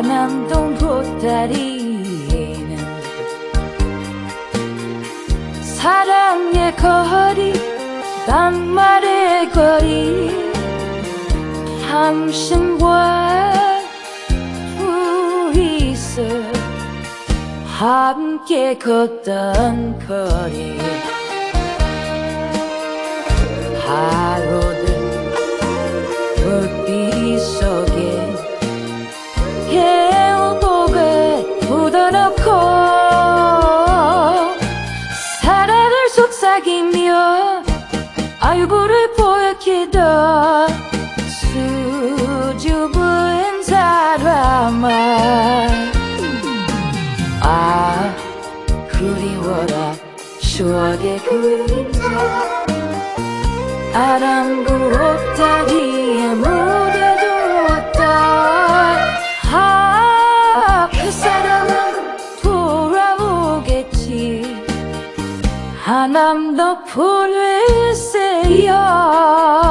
하남동 보따리에는 사랑의 거리 반말의 거리 당신과 둘이서 함께 걷던 거리 놓고 사랑을 속삭이며 얼굴을 보여키던 수줍은 사람아. 아 그리워라. 추억의 그림자. 옷다 Hanamda pul verse ya